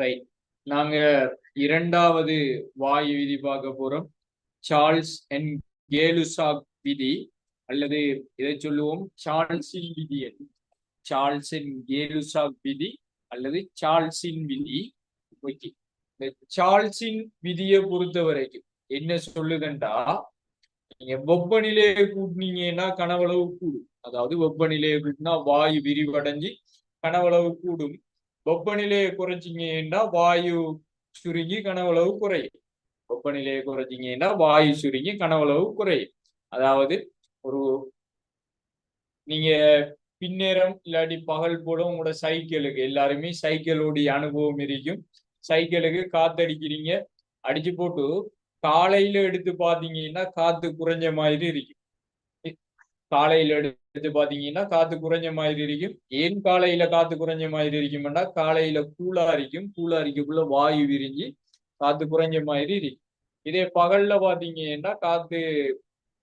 Right நாங்க இரண்டாவது வாயு விதி பார்க்க போறோம். சார்ல்ஸ் என் கேலுசாக் விதி அல்லது இதை சொல்லுவோம்? சார்ல்ஸின் விதி சார்ல்ஸின் கேலுசாக் விதி அல்லது சார்ல்ஸின் விதி. ஓகே. இந்த சார்ல்ஸின் விதியை பொறுத்த வரைக்கும் என்ன சொல்லுதுண்டா? நீங்க வெப்பநிலையை கூட்டினீங்கன்னா கனவளவு கூடும். அதாவது வெப்பநிலையை கூட்டினா வாயு விரிவடைஞ்சு கனவளவு கூடும். வெப்பநிலையை குறைச்சிங்கன்னா வாயு சுருங்கி கனவளவு குறையும் வெப்பநிலையை குறைச்சிங்கன்னா வாயு சுருங்கி கனவளவு குறையும் அதாவது ஒரு நீங்க பின்னேரம் இல்லாட்டி பகல் போல உங்களோட சைக்கிளுக்கு எல்லாருமே சைக்கிளோடைய அனுபவம் இருக்கும். சைக்கிளுக்கு காத்தடிக்கிறீங்க. அடிச்சு போட்டு காலையில எடுத்து பாத்தீங்கன்னா காத்து குறைஞ்ச மாதிரி இருக்கும் காலையில எடுத்து பாத்தீங்கன்னா காத்து குறைஞ்ச மாதிரி இருக்கும். ஏன் காலையில காத்து குறைஞ்ச மாதிரி இருக்கும்னா காலையில கூலா இருக்கும் கூலா இருக்கக்குள்ள வாயு விரிஞ்சு காத்து குறைஞ்ச மாதிரி இருக்கும். இதே பகல்ல பாத்தீங்கன்னா காத்து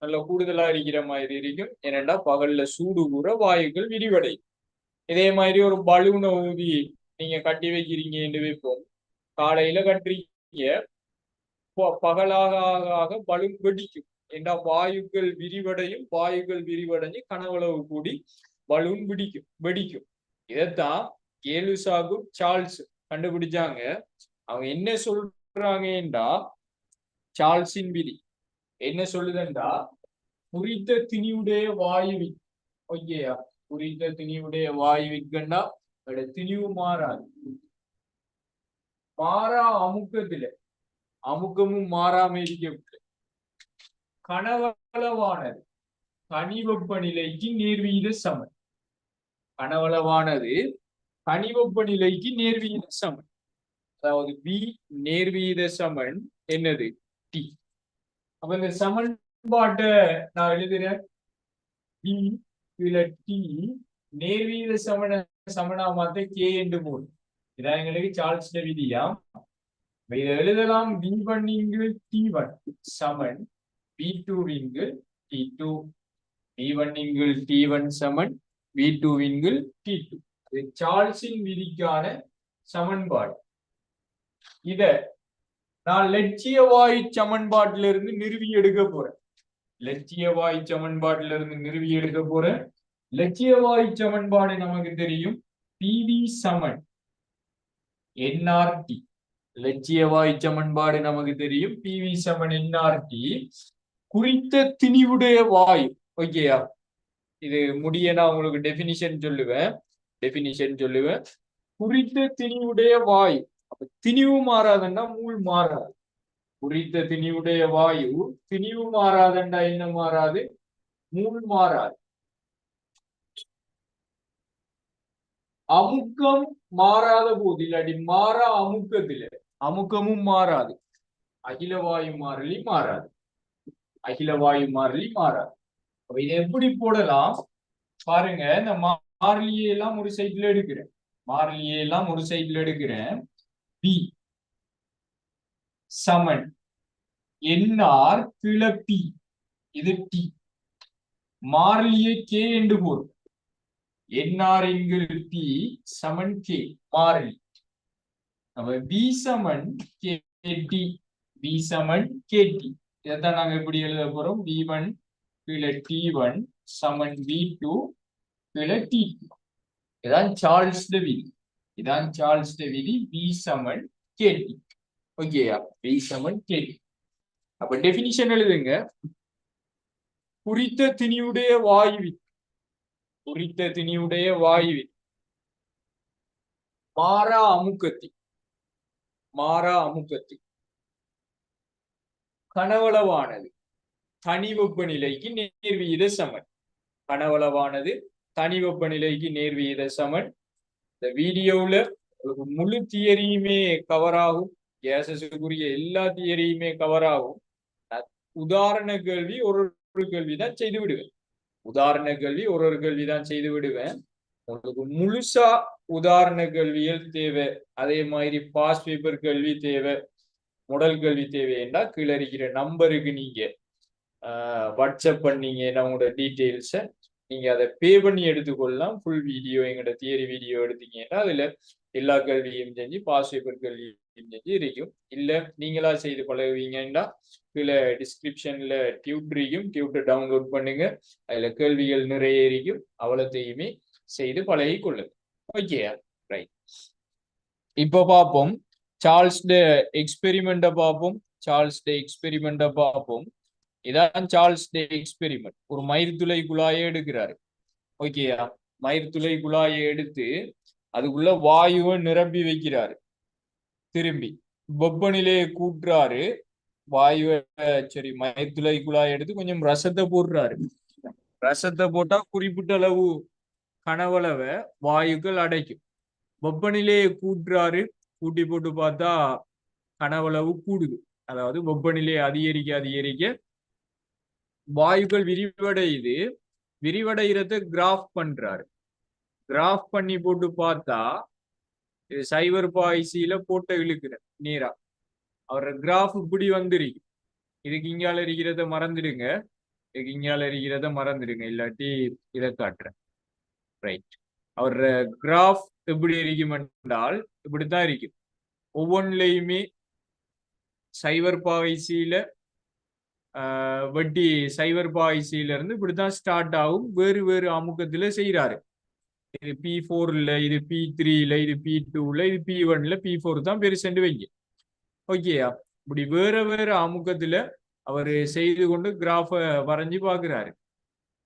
நல்ல கூடுதலா இருக்கிற மாதிரி இருக்கும். ஏனெண்டா பகல்ல சூடு கூற வாயுக்கள் விரிவடையும். இதே மாதிரி ஒரு பலூனை ஊதி நீங்க கட்டி வைக்கிறீங்கன்னு வைப்போம். காலையில கட்டுறீங்க. பகலாக ஆக ஆக பலூன் வெடிக்கும். ஏண்டா வாயுக்கள் விரிவடையும் வாயுக்கள் விரிவடைஞ்சு கனவளவு கூடி பலூன் பிடிக்கும் வெடிக்கும். இதைத்தான் கேலுசாகும் சார்ல்ஸ் கண்டுபிடிச்சாங்க. அவங்க என்ன சொல்றாங்கன்றா சார்ல்ஸின் விதி. என்ன சொல்லுதுண்டா? குறித்த திணிவுடைய வாயுவின். ஓகேயா? குறித்த திணிவுடைய வாயுவிற்கண்டா அதோட திணிவு மாறாது. மாறா அமுக்கத்துல. அமுக்கமும் மாறாம இருக்கவில்லை கனவளவானது. கனி வெப்பநிலைக்கு நேர்வீத சமன். கனவளவானது கனி வெப்பநிலைக்கு நேர்வீத சமன். அதாவது பி நேர்வீத சமன் என்னது? டி. அப்ப இந்த சமன்பாட்டை நான் எழுதுறேன். பி இதுல டி நேர்வீத சமன சமனா மாத்த கே என்று போடும். இதான் எங்களுக்கு சார்ஜ் விதியா இதை எழுதலாம். பி ஒன் இங்கு டி ஒன் சமன் வி இங்கு டி டூ வி ஒன் இங்கு டி ஒன் சமன் வி இங்கு டி டூ இது சார்ல்ஸின் விதிக்கான சமன்பாடு. இத நான் லட்சிய வாயு சமன்பாட்டில இருந்து நிறுவி எடுக்க போறேன். லட்சிய வாயு சமன்பாட்டில இருந்து நிறுவி எடுக்க போறேன். லட்சிய வாயு சமன்பாடு நமக்கு தெரியும். பிவி சமன் என்ஆர்டி லட்சிய வாயு சமன்பாடு நமக்கு தெரியும். பிவி சமன் என்ஆர்டி குறித்த திணிவுடைய வாய். ஓகேயா இது முடிய நான் உங்களுக்கு டெபினிஷன் சொல்லுவேன். டெபினிஷன் சொல்லுவேன். குறித்த திணிவுடைய வாய். அப்ப திணிவு மாறாதண்டா மூள் மாறாது. குறித்த திணிவுடைய வாயு. திணிவு மாறாதண்டா என்ன மாறாது? மூள் மாறாது. அமுக்கம் மாறாத போது இல்லாடி மாறா அமுக்கத்துல. அமுக்கமும் மாறாது. அகில வாயு மாறலி மாறாது. அகில வாயு மாறிலி மாறாது. அப்ப இதை எப்படி போடலாம்? பாருங்க இந்த மாறிலியை எல்லாம் ஒரு சைட்ல எடுக்கிறேன். மாறிலியை எல்லாம் ஒரு சைட்ல எடுக்கிறேன். பி சமன். என்ஆர் கிளப்பி. இது டி மாறிலியை கே என்று போடும் என்ஆர் என்கிற பி சமன் கே மாறிலி. நம்ம பி சமன் கே டி பி சமன் கே டி இதைத்தான் நாங்க எப்படி எழுத போறோம்? வி ஒன் கீழே டி ஒன் சமன் வி டூ கீழே டி டூ இதான் சார்ல்ஸ் விதி. இதான் சார்ல்ஸ் விதி. வி சமன் கேடி ஓகேயா வி சமன் கேடி அப்ப டெபினிஷன் எழுதுங்க. குறித்த திணியுடைய வாயுவி குறித்த திணியுடைய வாயுவி மாறா அமுக்கத்தி. மாறா அமுக்கத்தி. கனவளவானது. தனி வெப்பநிலைக்கு நேர்விகித சமன். கனவளவானது தனி வெப்பநிலைக்கு நேர்விகித சமன். இந்த வீடியோவுல முழு தியரியுமே கவர் ஆகும். கேசஸுக்குரிய எல்லா தியரியுமே கவர் ஆகும். உதாரண கேள்வி ஒரு ஒரு கேள்வி தான் செய்து விடுவேன். உதாரண கேள்வி ஒரு ஒரு கேள்வி தான் செய்து விடுவேன். உங்களுக்கு முழுசா உதாரண கேள்விகள் தேவை. அதே மாதிரி பாஸ் பேப்பர் கேள்வி தேவை. முடல் கேள்வி தேவைன்னா என்றால் கீழே இருக்கிற நம்பருக்கு நீங்க ஆஹ் வாட்ஸ்அப் பண்ணீங்கன்னா உங்களோட டீட்டெயில்ஸை நீங்க அதை பே பண்ணி எடுத்துக்கொள்ளலாம். ஃபுல் வீடியோ எங்களோட தியரி வீடியோ எடுத்தீங்கன்னா அதுல எல்லா கல்வியும் செஞ்சு பாஸ் பேப்பர் கல்வியும் செஞ்சு இருக்கும். இல்ல நீங்களா செய்து பழகுவீங்கன்னா கீழே டிஸ்கிரிப்ஷன்ல டியூட்டரையும் டியூட்டர் டவுன்லோட் பண்ணுங்க. அதுல கேள்விகள் நிறைய இருக்கும். அவ்வளோத்தையுமே செய்து பழகி கொள்ளுங்க ஓகே ரைட் இப்போ பார்ப்போம். சார்ல்ஸ் டே எக்ஸ்பெரிமெண்ட்டை பார்ப்போம். சார்ல்ஸ் டே எக்ஸ்பெரிமெண்ட்டை பார்ப்போம். இதான் சார்ல்ஸ் டே எக்ஸ்பெரிமெண்ட் ஒரு மயிர்துளை குழாயை எடுக்கிறாரு. ஓகேயா மயிர்துளை குழாயை எடுத்து அதுக்குள்ள வாயுவை நிரம்பி வைக்கிறாரு. திரும்பி. வெப்பநிலையை கூட்டுறாரு. வாயுவை சரி மயத்துளை குழாய் எடுத்து கொஞ்சம் ரசத்தை போடுறாரு. ரசத்தை போட்டா குறிப்பிட்ட அளவு கனவளவை வாயுக்கள் அடைக்கும். வெப்பநிலையை கூட்டுறாரு. கூட்டி போட்டு பார்த்தா கனவளவு கூடுது. அதாவது வெப்பநிலை அதிகரிக்க அதிகரிக்க வாயுக்கள் விரிவடையுது. விரிவடைகிறத கிராஃப் பண்றாரு. கிராஃப் பண்ணி போட்டு பார்த்தா இது சைபர் பாய்சியில போட்ட இழுக்கிற நீரா. அவரோட கிராஃப் இப்படி வந்துருக்கு. இதுக்கு இங்கால இருக்கிறத மறந்துடுங்க. இதுக்கு இங்கால இருக்கிறத மறந்துடுங்க. இல்லாட்டி இதை காட்டுறேன். ரைட் அவரோட கிராஃப் எப்படி இருக்கும் என்றால் இப்படித்தான் இருக்கும். ஒவ்வொன்றிலையுமே சைபர் பாய்சியில வட்டி சைபர் பாய்சியில இருந்து இப்படித்தான் ஸ்டார்ட் ஆகும். வேறு வேறு அமுக்கத்துல செய்யறாரு இது பி ஃபோர்ல இது பி த்ரீல இது பி டூல இது பி ஒன்ல பி ஃபோர் தான் பெருசென்று வைங்க ஓகேயா இப்படி வேற வேற அமுக்கத்துல அவர் செய்து கொண்டு கிராஃப வரைஞ்சு பாக்குறாரு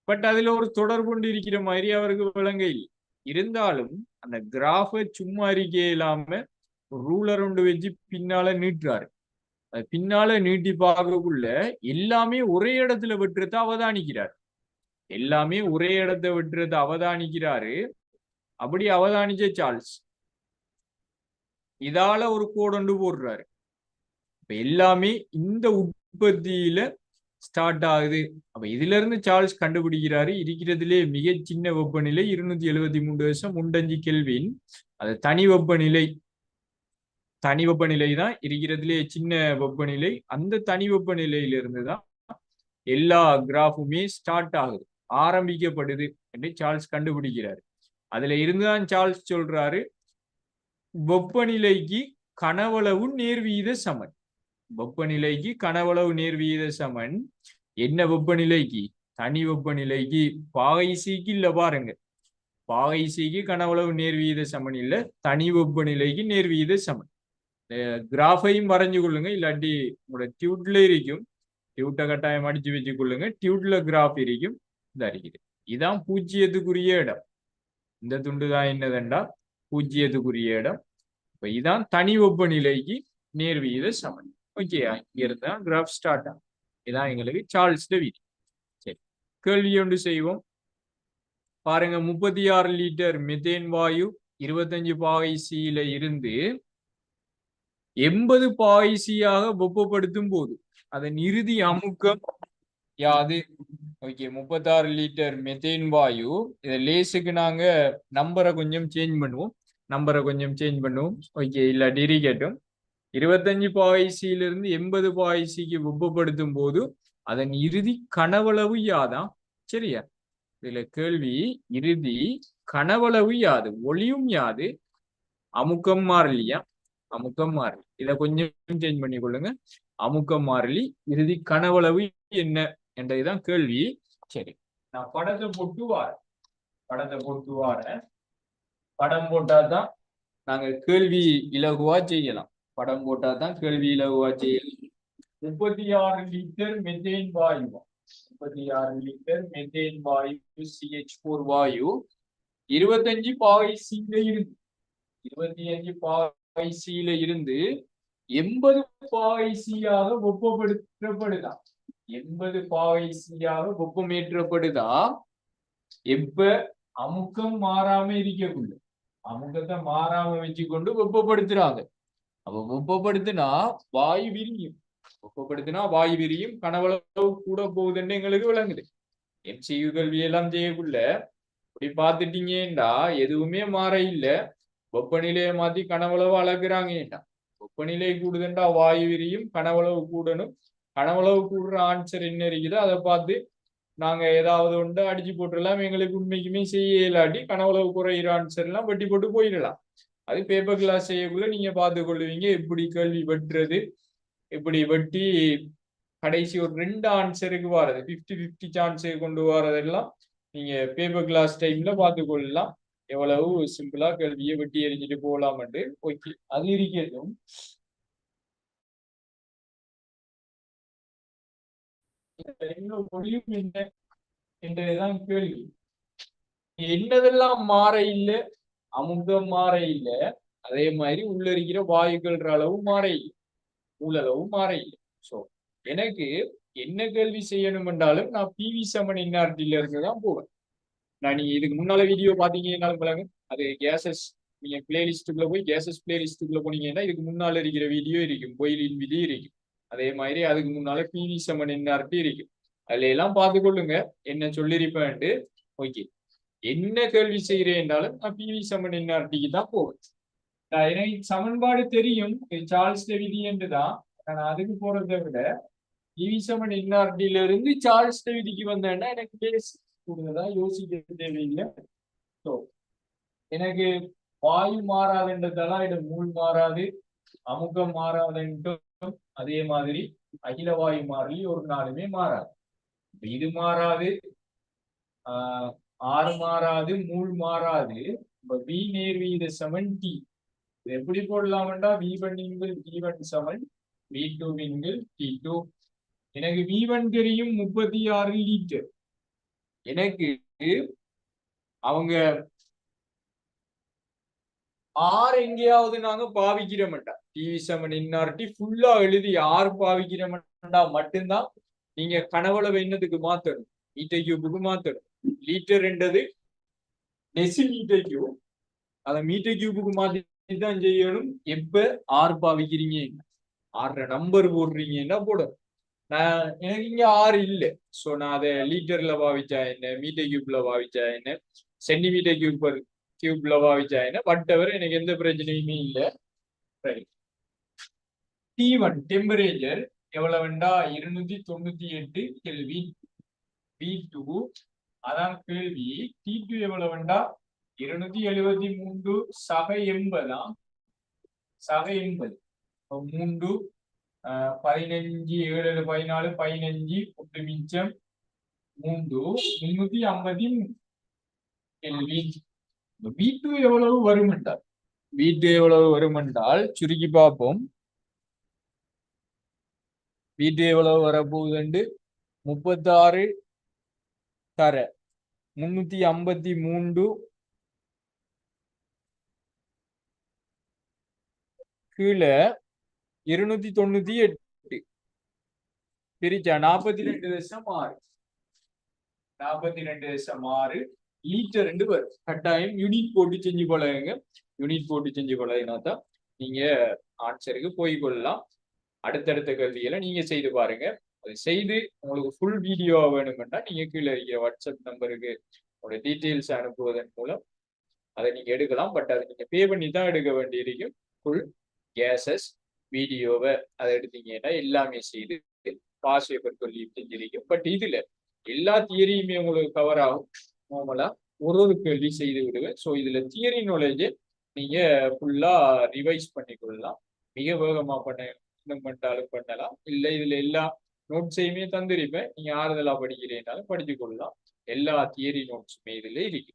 பட் அதுல ஒரு தொடர்பு இருக்கிற மாதிரி அவருக்கு விளங்க இல்லை. இருந்தாலும் அந்த கிராஃப சும்மா அறிக்கை இல்லாம ரூலர் ஒன்று வச்சு பின்னால நீட்டுறாரு. அது பின்னால நீட்டி பார்க்கக்குள்ள எல்லாமே ஒரே இடத்துல வெட்டுறத அவதானிக்கிறார். எல்லாமே ஒரே இடத்த வெட்டுறத அவதானிக்கிறாரு. அப்படி அவதானிச்ச சார்ல்ஸ் இதால ஒரு கோடொண்டு போடுறாரு. இப்ப எல்லாமே இந்த உற்பத்தியில ஸ்டார்ட் ஆகுது. அப்ப இதுல இருந்து சார்ல்ஸ் கண்டுபிடிக்கிறாரு. இருக்கிறதுலே மிக சின்ன வெப்பநிலை இருநூத்தி எழுபத்தி மூன்று வருஷம் முண்டஞ்சு கெல்வின். அது தனி வெப்பநிலை. தனி வெப்பநிலை தான். இருக்கிறதுலே சின்ன வெப்பநிலை. அந்த தனி வெப்பநிலையிலிருந்து தான் எல்லா கிராஃபுமே ஸ்டார்ட் ஆகுது. ஆரம்பிக்கப்படுது என்று சார்ல்ஸ் கண்டுபிடிக்கிறாரு. அதுல இருந்துதான் சார்ல்ஸ் சொல்றாரு. வெப்பநிலைக்கு கனவளவு நேர்வீத சமன். வெப்பநிலைக்கு கனவளவு நேர்வீத சமன். என்ன வெப்பநிலைக்கு? தனி வெப்பநிலைக்கு. பாகைசிக்கு இல்ல பாருங்க. பாகைசிக்கு கனவளவு நேர்வீத சமன் இல்ல தனி வெப்பநிலைக்கு நேர்வீத சமன். கிராஃபையும் வரைஞ்சு கொள்ளுங்க இல்லாட்டி உங்களோட டியூட்ல இருக்கும். டியூட்டை கட்டாயம் அடிச்சு வச்சு கொள்ளுங்க டியூட்ல கிராஃப் இருக்கும். இந்த இருக்குது இதான் பூஜ்ஜியத்துக்குரிய இடம். இந்த துண்டு தான் என்னதுண்டா? பூஜ்ஜியத்துக்குரிய இடம். இப்ப இதான் தனி வெப்பநிலைக்கு நேர்வீத சமன். ஓகே இங்க இருந்தா கிராஃப் ஸ்டார்ட் ஆகும். இதான் எங்களுக்கு சார்ல்ஸ் விதி சரி. கேள்வி ஒன்று செய்வோம். பாருங்க முப்பத்தி ஆறு லிட்டர் மெத்தேன் வாயு இருபத்தஞ்சு பாய்சியில இருந்து எண்பது பாய்சியாக வெப்பப்படுத்தும் போது அதன் இறுதி அமுக்கம் யாது? ஓகே முப்பத்தாறு லிட்டர் மெத்தேன் வாயு. இதை லேஸுக்கு நாங்க நம்பரை கொஞ்சம் சேஞ்ச் பண்ணுவோம். நம்பரை கொஞ்சம் சேஞ்ச் பண்ணுவோம். ஓகே இல்ல டிரி கேட்டும் இருபத்தஞ்சு பாய்சியிலிருந்து எண்பது பாய்சிக்கு வெப்பப்படுத்தும் போது அதன் இறுதி கனவளவு யாதான் சரியா? இதுல கேள்வி இறுதி கனவளவு யாது? ஒளியும் யாது? அமுக்கம் மாறலியா? அமுக்கம் மாறலி. இதை கொஞ்சம் சேஞ்ச் பண்ணி கொள்ளுங்க அமுக்கம் மாறலி இறுதி கனவளவு என்ன? என்றதுதான் கேள்வி. சரி. நான் படத்தை போட்டு வாரேன். படத்தை போட்டு வாரேன். படம் போட்டாதான் நாங்க கேள்வி இலகுவா செய்யலாம். படம் போட்டாதான் கேள்வி இலகுவா முப்பத்தி ஆறு லிட்டர் மெத்தேன் வாயு. முப்பத்தி ஆறு லிட்டர் மெத்தேன் வாயு சிஹெச் போர் வாயு. இருபத்தஞ்சு பாய்சியில இருந்து. இருபத்தி அஞ்சு பாய்சியில இருந்து எண்பது பாய்சியாக வெப்பப்படுத்தப்படுதா எண்பது பாய்சியாக வெப்பமேற்றப்படுதா எப்ப? அமுக்கம் மாறாம இருக்கக்குள்ள. அமுக்கத்தை மாறாம வச்சுக்கொண்டு வெப்பப்படுத்துறாங்க அப்ப வெப்பப்படுத்தினா வாயு விரியும். வெப்பப்படுத்தினா வாயு விரியும் கனவளவு கூட போகுதுன்னு எங்களுக்கு விளங்குது. எம்சியு கல்வி எல்லாம் செய்யக்குள்ள இப்படி பார்த்துட்டீங்கன்னா எதுவுமே மாற இல்ல. வெப்பநிலையை மாத்தி கனவளவு அளக்குறாங்கடா வெப்பநிலை கூடுதுண்டா வாயு விரியும் கனவளவு கூடணும். கனவளவு கூடுற ஆன்சர் என்ன இருக்குதோ? அதை பார்த்து நாங்க ஏதாவது ஒன்று அடிச்சு போட்டுடலாம். எங்களுக்கு உண்மைக்குமே செய்ய இல்லாட்டி கனவளவு குறையிற ஆன்சர் எல்லாம் வெட்டி போட்டு போயிடலாம். அது பேப்பர் கிளாஸ் செய்யக்குள்ள நீங்க பார்த்து கொள்வீங்க எப்படி கேள்வி வெட்டுறது இப்படி வெட்டி கடைசி ஒரு ரெண்டு ஆன்சருக்கு வர்றது ஃபிஃப்டி ஃபிஃப்டி சான்ஸுக்கு கொண்டு வரதெல்லாம் நீங்க பேப்பர் கிளாஸ் டைம்ல பார்த்து கொள்ளலாம் எவ்வளவு சிம்பிளா கேள்வியை வெட்டி எறிஞ்சிட்டு போகலாம்ட்டு ஓகே அது இருக்கட்டும் மொழியும் முடியும் என்ன? என்றதுதான் கேள்வி. என்னதெல்லாம் மாற இல்லை? அமுகம் மாற இல்லை. அதே மாதிரி உள்ள இருக்கிற வாயுக்கள்ற அளவு மாற இல்லை. உள்ளளவும் மாற இல்லை. சோ எனக்கு என்ன கேள்வி செய்யணும் என்றாலும் நான் பிவி செமன் இன்னார்டில இருந்து தான் போவேன். நான் நீங்க இதுக்கு முன்னால வீடியோ பாத்தீங்கன்னாலும் அது கேசஸ் நீங்க பிளேலிஸ்ட்டுக்குள்ள போய் கேசஸ் பிளேலிஸ்ட்டுக்குள்ள போனீங்கன்னா இதுக்கு முன்னால இருக்கிற வீடியோ இருக்கும். கோயிலின் விதி இருக்கும். அதே மாதிரி அதுக்கு முன்னால பிவி சமன் இன்னார்டி இருக்கும். அதுல எல்லாம் பார்த்து கொள்ளுங்க என்ன சொல்லியிருப்பேன்ட்டு ஓகே. என்ன கேள்வி செய்கிறேன் என்றாலும் நான் பிவி செமன் இன்னார்டிக்கு தான் போவேன். எனக்கு சமன்பாடு தெரியும். சார்ல்ஸ் விதி என்று தான். நான் அதுக்கு போறதை விட பிவி சமன் இன்னார்டில இருந்து சார்ல்ஸ் விதிக்கு வந்தேன்னா எனக்கு பேஸ் கூடுதலா யோசிக்க தேவையில்லை. ஸோ எனக்கு வாயு மாறாதுன்றதெல்லாம் இது மூள் மாறாது அமுகம் மாறாதுன்ட்டும் அதே மாதிரி அகில வாயு மாறி ஒரு நாளுமே மாறாது. இது மாறாது. ஆஹ் ஆறு மாறாது மூள் மாறாது. இப்ப வி நேர் இது செவன் டி எப்படி போடலாம்டா? V one இங்கிள் T one seven V two இங்கிள் T two எனக்கு வி ஒன் தெரியும் முப்பத்தி ஆறு லீட்டர் எனக்கு அவங்க ஆர் எங்கேயாவது நாங்க பாவிக்கிற மாட்டோம் டிவி செவன் இன்னார்டி ஃபுல்லா எழுதி ஆர் பாவிக்கிற மாட்டா. மட்டும்தான் நீங்க கனவுல என்னத்துக்கு மாத்தணும். ஈட்ட கியூபுக்கு மாத்தணும். லீட்டர் என்றது டெசி மீட்டர் கியூப் அத மீட்டர் கியூபுக்கு மாற்றி தான் செய்யணும். எப்ப? ஆறு பாவிக்கிறீங்க. ஆறு நம்பர் போடுறீங்கன்னா போட? நான் எனக்கு இங்க ஆறு இல்லை. சோ நான் அதை லீட்டர்ல பாவிச்சா என்ன? மீட்டர் கியூப்ல பாவிச்சா என்ன? சென்டிமீட்டர் கியூப் கியூப்ல பாவிச்சா என்ன? பட் அவர் எனக்கு எந்த பிரச்சனையுமே இல்லை. டி ஒன் டெம்பரேச்சர் எவ்வளவுண்டா? இருநூத்தி தொண்ணூத்தி எட்டு கெல்வி பி டூ அதான் கேள்வி. டி டூ எவ்வளவுண்டா இருநூத்தி எழுபத்தி மூன்று சக எண்பதாம். சக எண்பது. மூன்று பதினஞ்சு ஏழு பதினாலு பதினஞ்சு ஒட்டு மிச்சம் மூன்று. முன்னூத்தி ஐம்பத்தி கேள்வி. பி டூ எவ்வளவு வரும் என்றால்? பி டூ எவ்வளவு வரும் என்றால் சுருக்கி பார்ப்போம். பி டூ எவ்வளவு வரப்போகுதுண்டு முப்பத்தாறு தர முன்னூத்தி ஐம்பத்தி மூன்று. கீழே இருநூத்தி தொண்ணூத்தி எட்டு. பிரிச்சா நாற்பத்தி ரெண்டு தசம் ஆறு. நாற்பத்தி ரெண்டு தசம் ஆறு. லீட்டர் ரெண்டு வரும். கட்டாயம் யூனிட் போட்டு செஞ்சு கொள்ளுங்க. யூனிட் போட்டு செஞ்சு கொள்ளினா தான் நீங்க ஆன்சருக்கு போய் கொள்ளலாம். அடுத்தடுத்த கல்வியில நீங்க செய்து பாருங்க. அதை செய்து உங்களுக்கு ஃபுல் வீடியோ வேணும்னா நீங்கள் கீழே இருக்கிற வாட்ஸ்அப் நம்பருக்கு உங்களோட டீட்டெயில்ஸ் அனுப்புவதன் மூலம் அதை நீங்கள் எடுக்கலாம். பட் அதை நீங்கள் பே பண்ணி தான் எடுக்க வேண்டியிருக்கும். ஃபுல் கேசஸ் வீடியோவை அதை எடுத்தீங்கன்னா எல்லாமே செய்து பாஸ் பேப்பர் சொல்லி தெரிஞ்சிருக்கும் பட் இதில் எல்லா தியரியுமே உங்களுக்கு கவர் ஆகும். நார்மலாக ஒரு ஒரு கேள்வி செய்து விடுவேன். ஸோ இதில் தியரி நாலேஜ் நீங்கள் ஃபுல்லாக ரிவைஸ் பண்ணி கொள்ளலாம் மிக வேகமாக பண்ண இன்னும் பண்ணாலும் பண்ணலாம். இல்லை இதில் எல்லா நோட்ஸையுமே தந்திருப்பேன். நீங்க ஆறுதலா படிக்கிறீங்கனாலும் படிச்சு கொள்ளலாம். எல்லா தியரி நோட்ஸுமே இதுல இருக்கு.